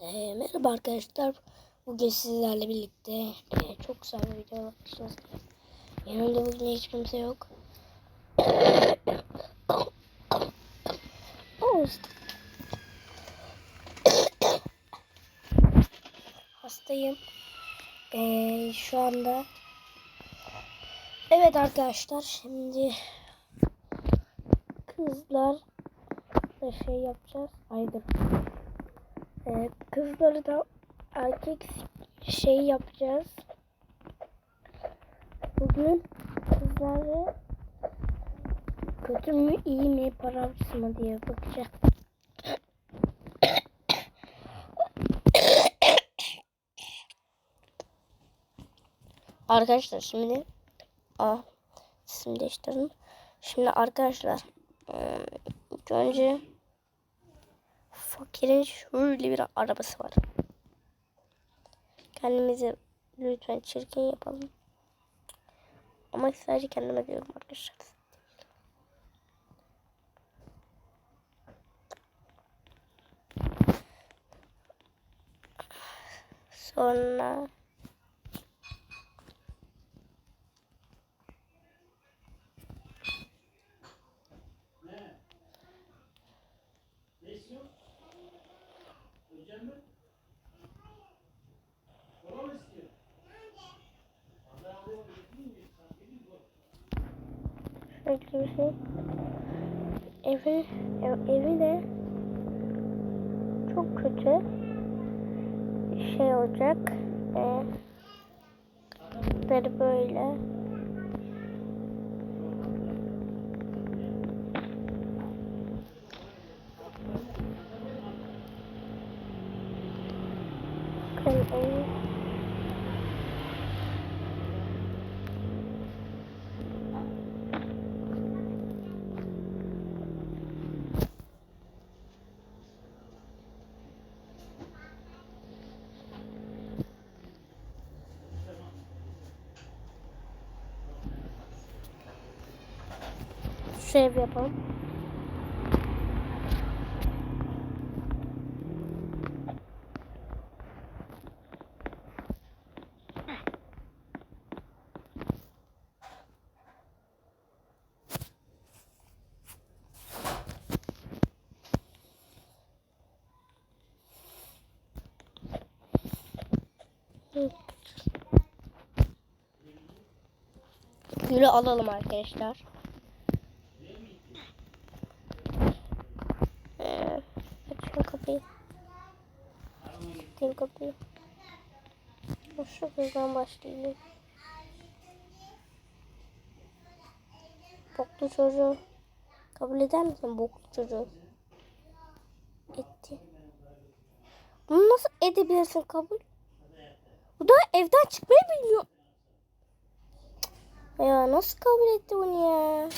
Ee, merhaba arkadaşlar. Bugün sizlerle birlikte e, çok güzel bir video bakacağız. Yanımda bugün hiç kimse yok. Hastayım. Ee, şu anda Evet arkadaşlar şimdi kızlar da şey yapacağız. Aydın. Ee, kızları da erkek şey yapacağız. Bugün kızları kötü mü iyi mi paralısı mı diye bakacağız. Arkadaşlar şimdi Aa, isim değiştirdim. Şimdi arkadaşlar ilk önce fakirin şöyle bir arabası var. Kendimizi lütfen çirkin yapalım. Ama sadece kendime diyorum arkadaşlar. Sonra şöyle bir şey. Evi, ev- evi de çok kötü şey olacak. Ee, böyle böyle. Bakın evi. Şu ev yapalım. Gülü alalım arkadaşlar. Şu kızdan başlayayım. Boklu çocuğu. Kabul eder misin boklu çocuğu? Etti. Bunu nasıl edebilirsin kabul? Bu da evden çıkmayı bilmiyor. Ya nasıl kabul etti bunu ya?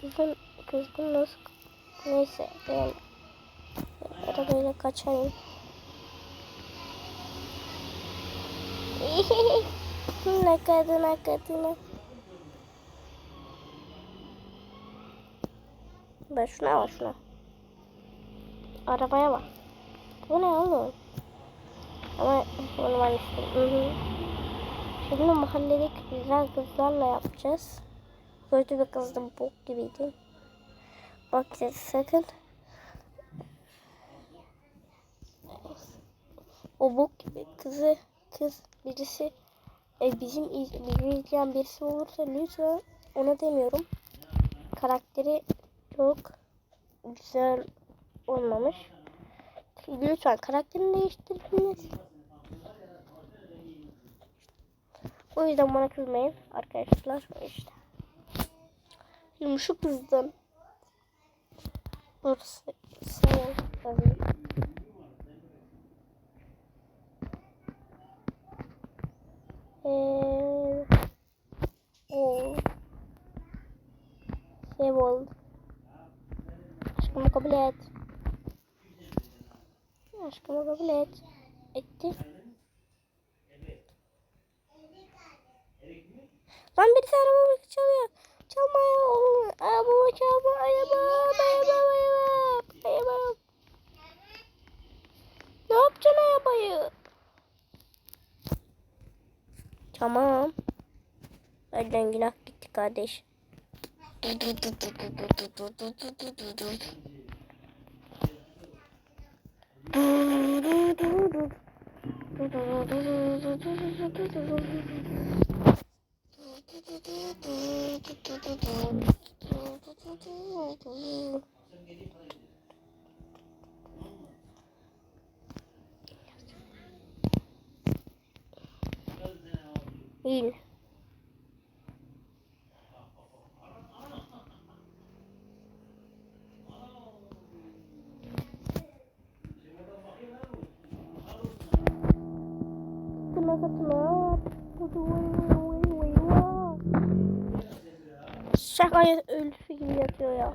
Kızın, kızgın nasıl? Neyse ben arabayla kaçayım. Ne kadına. Ben şuna bak şuna. Arabaya bak. Bu ne oğlum? Ama bunu. Hı hı. Şimdi mahalledeki güzel kızlarla yapacağız. Kötü bir kızdım bok gibiydi. Bak size sakın. O bok gibi kızı kız birisi e, bizim iz- bizi izleyen birisi olursa lütfen ona demiyorum. Karakteri çok güzel olmamış. Lütfen karakterini değiştirdiniz. O yüzden bana kızmayın arkadaşlar. İşte. Şimdi şu kızdan Burası senin World. Aşkımı kabul et. Aşkımı kabul et. Etti. Lan bir tane araba çalıyor. Çalma ya oğlum. Araba çalma. Araba. Araba. Araba. Araba. Ne yapacaksın arabayı? Tamam. Önden günah gitti kardeş. İyi. Katına. Şakaya ölüsü gibi yatıyor ya.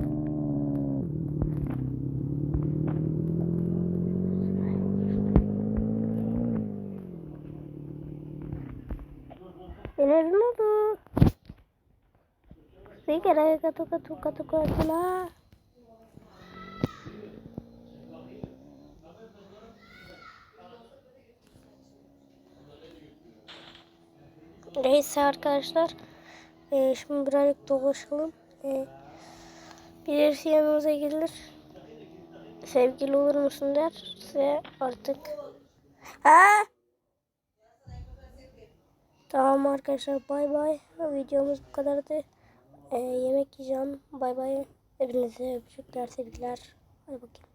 Benim oldu. Sigara katu katu katu katına. Neyse arkadaşlar. Ee, şimdi birazcık dolaşalım. Ee, birisi yanımıza gelir. Sevgili olur musun derse artık. Ha? Tamam arkadaşlar bay bay. Videomuz bu kadardı. Ee, yemek yiyeceğim. Bay bay. Hepinize öpücükler sevgiler. Hadi bakayım.